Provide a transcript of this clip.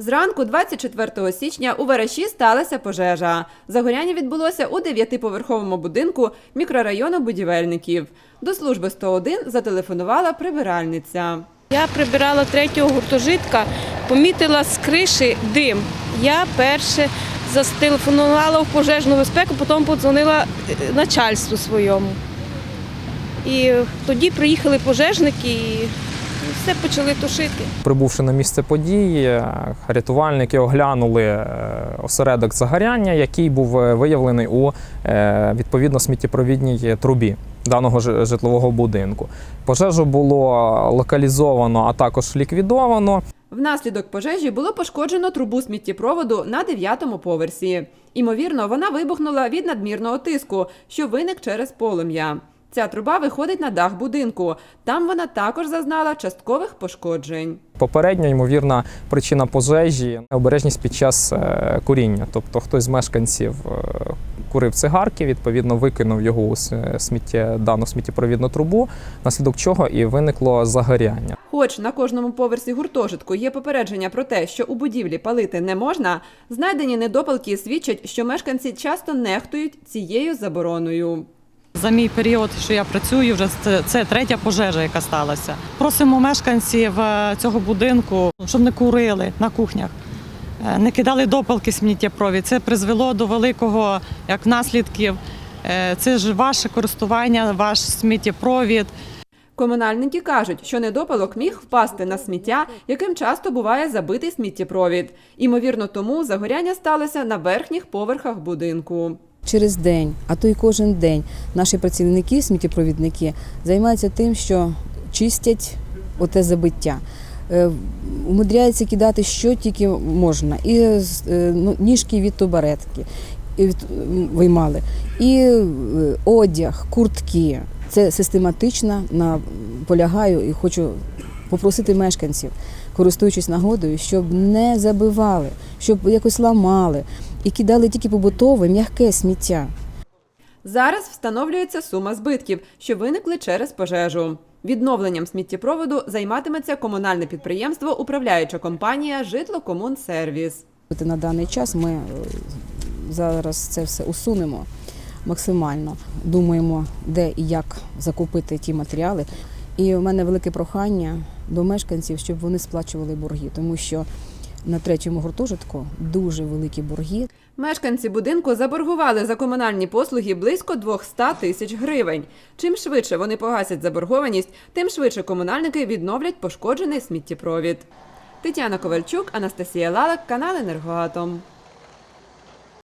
Зранку, 24 січня, у Вараші сталася пожежа. Загоряння відбулося у дев'ятиповерховому будинку мікрорайону будівельників. До служби 101 зателефонувала прибиральниця. Я прибирала третього гуртожитка, помітила з криші дим. Я перше зателефонувала в пожежну безпеку, потім подзвонила е, начальству своєму. І тоді приїхали пожежники і все почали тушити. Прибувши на місце події, е, рятувальники оглянули е, осередок загоряння, який був е, виявлений у відповідно сміттєпровідній трубі даного ж- житлового будинку. Пожежу було локалізовано, а також ліквідовано. Внаслідок пожежі було пошкоджено трубу сміттєпроводу на дев'ятому поверсі. Імовірно, вона вибухнула від надмірного тиску, що виник через полум'я. Ця труба виходить на дах будинку. Там вона також зазнала часткових пошкоджень. Попередньо ймовірна причина пожежі обережність під час е, куріння. Тобто хтось з мешканців е, курив цигарки, відповідно викинув його у с- сміттє, дану сміттєпровідну трубу, наслідок чого і виникло загоряння. Хоч на кожному поверсі гуртожитку є попередження про те, що у будівлі палити не можна, знайдені недопалки свідчать, що мешканці часто нехтують цією забороною. За мій період, що я працюю, вже це, це третя пожежа, яка сталася. Просимо мешканців е, цього будинку, щоб не курили на кухнях, е, не кидали допалки сміттєпровід. Це призвело до великого як наслідків. Е, Це ж ваше користування, ваш сміттєпровід. Комунальники кажуть, що недопалок міг впасти на сміття, яким часто буває забитий сміттєпровід. Імовірно, тому загоряння сталося на верхніх поверхах будинку. Через день, а то й кожен день, наші працівники, сміттєпровідники, займаються тим, що чистять оте забиття. Е, Умудряються кидати що тільки можна. І е, ну, ніжки від тубаретки від, виймали, і е, одяг, куртки. Це систематично наполягаю і хочу попросити мешканців, користуючись нагодою, щоб не забивали, щоб якось ламали і кидали тільки побутове м'яке сміття. Зараз встановлюється сума збитків, що виникли через пожежу. Відновленням сміттєпроводу займатиметься комунальне підприємство Управляюча компанія Житлокомунсервіс. На даний час ми е, зараз це все усунемо максимально. Думаємо, де і як закупити ті матеріали. І в мене велике прохання до мешканців, щоб вони сплачували борги, тому що на третьому гуртожитку дуже великі борги. Мешканці будинку заборгували за комунальні послуги близько 200 тисяч гривень. Чим швидше вони погасять заборгованість, тим швидше комунальники відновлять пошкоджений сміттєпровід. Тетяна Ковальчук, Анастасія Лалак, канал Енергоатом.